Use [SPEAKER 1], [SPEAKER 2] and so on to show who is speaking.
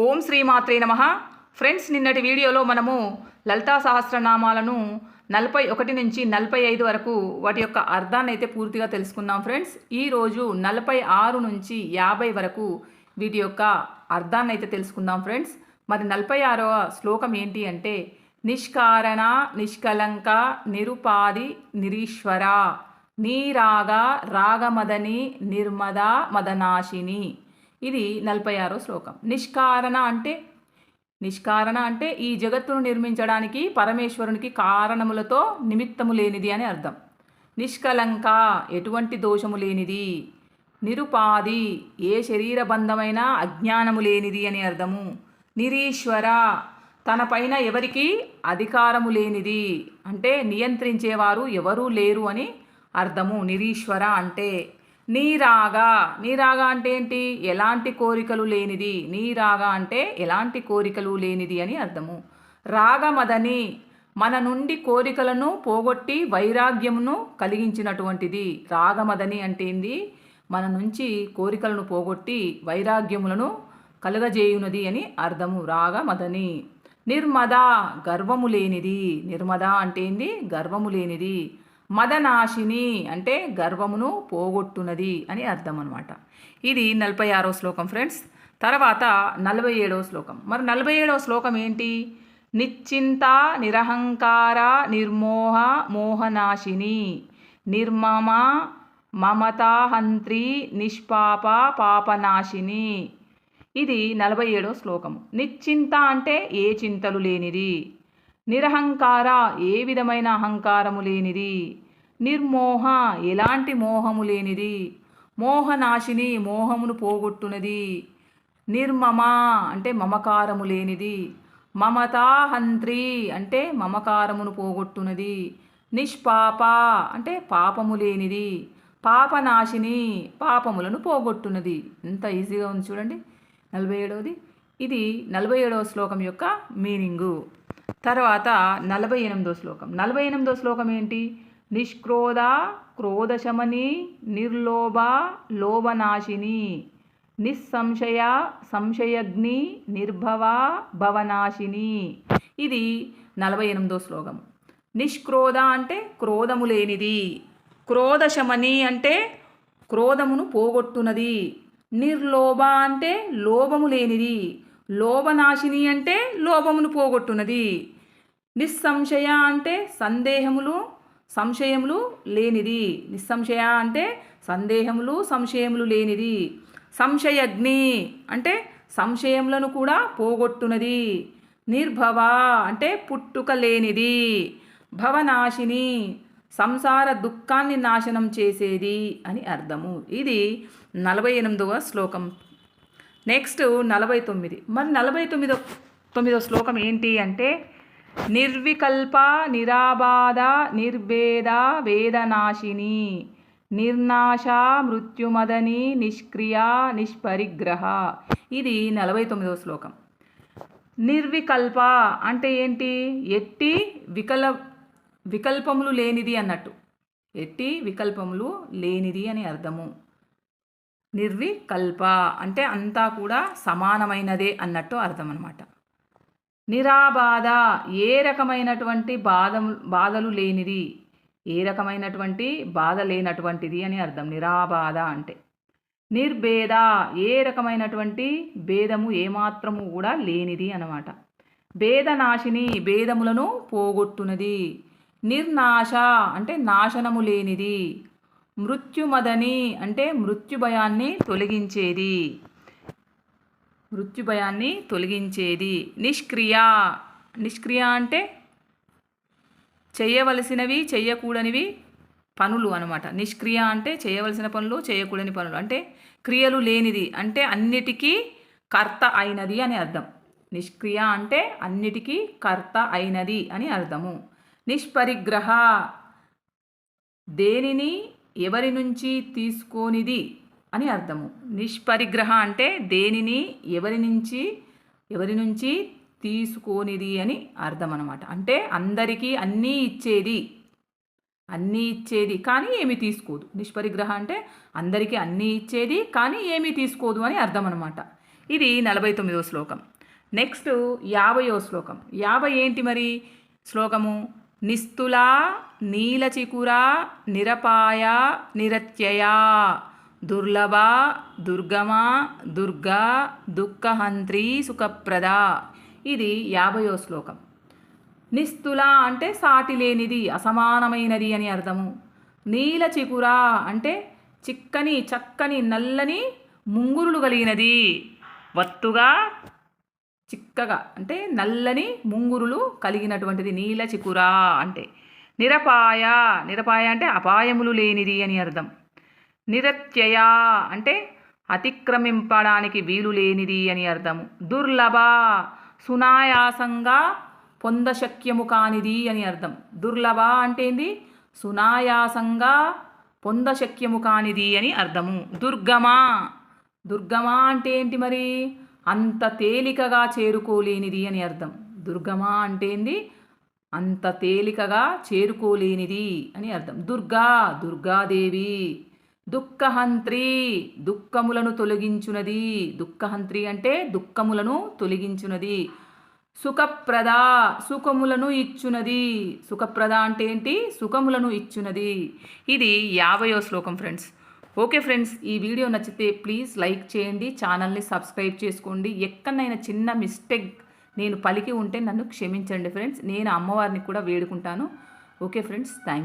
[SPEAKER 1] ఓం శ్రీమాత్రే నమ. ఫ్రెండ్స్ నిన్నటి వీడియోలో మనము లలితా సహస్రనామాలను నలభై ఒకటి నుంచి నలభై ఐదు వరకు వాటి యొక్క అర్థాన్ని అయితే పూర్తిగా తెలుసుకున్నాం ఫ్రెండ్స్. ఈరోజు నలభై ఆరు నుంచి యాభై వరకు వీటి యొక్క అర్థాన్ని అయితే తెలుసుకుందాం ఫ్రెండ్స్. మరి నలభై ఆరవ శ్లోకం ఏంటి అంటే నిష్కారణ నిష్కలంక నిరుపాది నిరీశ్వర నీరాగ రాగమదని నిర్మద మదనాశిని. ఇది నలభై ఆరో శ్లోకం. నిష్కారణ అంటే నిష్కారణ అంటే ఈ జగత్తును నిర్మించడానికి పరమేశ్వరునికి కారణములతో నిమిత్తము లేనిది అని అర్థం. నిష్కలంక ఎటువంటి దోషము లేనిది. నిరుపాధి ఏ శరీరబంధమైన అజ్ఞానము లేనిది అని అర్థము. నిరీశ్వర తనపైన ఎవరికి అధికారము లేనిది. అంటే నియంత్రించేవారు ఎవరూ లేరు అని అర్థము. నిరీశ్వర అంటే నీరాగా. నీరాగా అంటే ఏంటి? ఎలాంటి కోరికలు లేనిది. నీరాగా అంటే ఎలాంటి కోరికలు లేనిది అని అర్థము. రాగమదని మన నుండి కోరికలను పోగొట్టి వైరాగ్యమును కలిగించినటువంటిది. రాగమదని అంటే ఏంది? మన నుంచి కోరికలను పోగొట్టి వైరాగ్యములను కలుగజేయునది అని అర్థము. రాగమదని. నిర్మద గర్వము లేనిది. నిర్మద అంటే ఏంది? గర్వము లేనిది. మదనాశిని అంటే గర్వమును పోగొట్టునది అని అర్థం అనమాట ఇది నలభై ఆరో శ్లోకం ఫ్రెండ్స్. తర్వాత నలభై ఏడవ శ్లోకం. మరి నలభై ఏడవ శ్లోకం ఏంటి? నిశ్చింత నిరహంకార నిర్మోహ మోహనాశిని నిర్మమ మమతాహంత్రి నిష్పాప పాపనాశిని. ఇది నలభై ఏడవ శ్లోకము. నిశ్చింత అంటే ఏ చింతలు లేనిది. నిరహంకార ఏ విధమైన అహంకారము లేనిది? నిర్మోహ ఎలాంటి మోహము లేనిది? మోహనాశిని మోహమును పోగొట్టునది. నిర్మమ అంటే మమకారము లేనిది. మమతాహంత్రి అంటే మమకారమును పోగొట్టునది. నిష్పాప అంటే పాపము లేనిది. పాపనాశిని పాపములను పోగొట్టునది. ఎంత ఈజీగా ఉంది చూడండి. నలభై ఏడవది. ఇది నలభై ఏడవ శ్లోకం యొక్క మీనింగు. తర్వాత నలభై ఎనిమిదో శ్లోకం. నలభై ఎనిమిదో శ్లోకం ఏంటి? నిష్క్రోధ క్రోధశమని నిర్లోభ లోభనాశిని నిస్సంశయ సంశయగ్ని నిర్భవ భవనాశిని. ఇది నలభై ఎనిమిదో శ్లోకం. నిష్క్రోధ అంటే క్రోధము లేనిది క్రోధశమని అంటే క్రోధమును పోగొట్టునది. నిర్లోభ అంటే లోభము లేనిది లోభనాశిని అంటే లోభమును పోగొట్టునది నిస్సంశయ అంటే సందేహములు సంశయములు లేనిది. నిస్సంశయ అంటే సందేహములు సంశయములు లేనిది. సంశయగ్ని అంటే సంశయములను కూడా పోగొట్టునది నిర్భవ అంటే పుట్టుక లేనిది. భవనాశిని సంసార దుఃఖాన్ని నాశనం చేసేది అని అర్థము. ఇది నలభై ఎనిమిదవ శ్లోకం. నెక్స్ట్ నలభై తొమ్మిది. మరి నలభై తొమ్మిదో తొమ్మిదో శ్లోకం ఏంటి అంటే నిర్వికల్ప నిరాబాధ నిర్భేద వేదనాశిని నిర్నాశ మృత్యుమదని నిష్క్రియ నిష్పరిగ్రహ. ఇది నలభై తొమ్మిదవ శ్లోకం. నిర్వికల్ప అంటే ఏంటి? ఎట్టి వికల వికల్పములు లేనిది అన్నట్టు. ఎట్టి వికల్పములు లేనిది అని అర్థము. నిర్వికల్ప. అంటే అంతా కూడా సమానమైనదే అన్నట్టు అర్థం అనమాట నిరాబాధ. ఏ రకమైనటువంటి బాధ బాధలు లేనిది. ఏ రకమైనటువంటి బాధ లేనటువంటిది అని అర్థం. నిరాబాధ అంటే. నిర్భేద. ఏ రకమైనటువంటి భేదము ఏమాత్రము కూడా లేనిది అనమాట భేదనాశిని భేదములను పోగొట్టునది. నిర్నాశ. అంటే నాశనము లేనిది. మృత్యుమదని అంటే మృత్యుభయాన్ని తొలగించేది. మృత్యుభయాన్ని తొలగించేది. నిష్క్రియ. నిష్క్రియ అంటే చేయవలసినవి చేయకూడనివి పనులు అనమాట నిష్క్రియ అంటే చేయవలసిన పనులు చేయకూడని పనులు. అంటే క్రియలు లేనిది. అంటే అన్నిటికీ కర్త అయినది అని అర్థం. నిష్క్రియ అంటే అన్నిటికీ కర్త అయినది అని అర్థము. నిష్పరిగ్రహ. దేనిని ఎవరి నుంచి తీసుకోనిది అని అర్థము. నిష్పరిగ్రహ అంటే దేనిని ఎవరి నుంచి ఎవరి నుంచి తీసుకోనిది అని అర్థం అనమాట అంటే అందరికీ అన్నీ ఇచ్చేది అన్నీ ఇచ్చేది కానీ ఏమీ తీసుకోదు. నిష్పరిగ్రహ అంటే అందరికీ అన్నీ ఇచ్చేది కానీ ఏమీ తీసుకోదు అని అర్థం అనమాట ఇది నలభై తొమ్మిదో శ్లోకం. నెక్స్ట్ యాభయో శ్లోకం. యాభై ఏంటి మరి శ్లోకము? నిస్తులా నీలచికురా నిరపాయ నిరత్యయా. దుర్లభ దుర్గమ దుర్గా దుఃఖహంత్రి సుఖప్రద. ఇది యాభయో శ్లోకం. నిస్తుల అంటే సాటి లేనిది అసమానమైనది అని అర్థము. నీలచికుర అంటే చిక్కని చక్కని నల్లని ముంగురులు కలిగినది. వత్తుగా చిక్కగా అంటే నల్లని ముంగురులు కలిగినటువంటిది నీల చికురా అంటే. నిరపాయ నిరపాయ అంటే అపాయములు లేనిది అని అర్థం. నిరత్యయ అంటే అతిక్రమింపడానికి వీలు లేనిది అని అర్థము దుర్లభ సునాయాసంగా పొందశక్యము కానిది అని అర్థం. దుర్లభ అంటే ఏంది? సునాయాసంగా పొందశక్యము కానిది అని అర్థము. దుర్గమా దుర్గమా అంటే ఏంటి మరి? అంత తేలికగా చేరుకోలేనిది అని అర్థం. దుర్గమా అంటే ఏంది? అంత తేలికగా చేరుకోలేనిది అని అర్థం. దుర్గా దుర్గాదేవి దుఃఖహంత్రి దుఃఖములను తొలగించునది. దుఃఖహంత్రి అంటే దుఃఖములను తొలగించునది. సుఖప్రద సుఖములను ఇచ్చునది. సుఖప్రద అంటే ఏంటి? సుఖములను ఇచ్చునది. ఇది యాభయో శ్లోకం ఫ్రెండ్స్. ఓకే ఫ్రెండ్స్ ఈ వీడియో నచ్చితే ప్లీజ్ లైక్ చేయండి ఛానల్ని సబ్స్క్రైబ్ చేసుకోండి. ఎక్కడైనా చిన్న మిస్టేక్ నేను పలికి ఉంటే నన్ను క్షమించండి ఫ్రెండ్స్. నేను అమ్మవారిని కూడా వేడుకుంటాను. Okay friends thank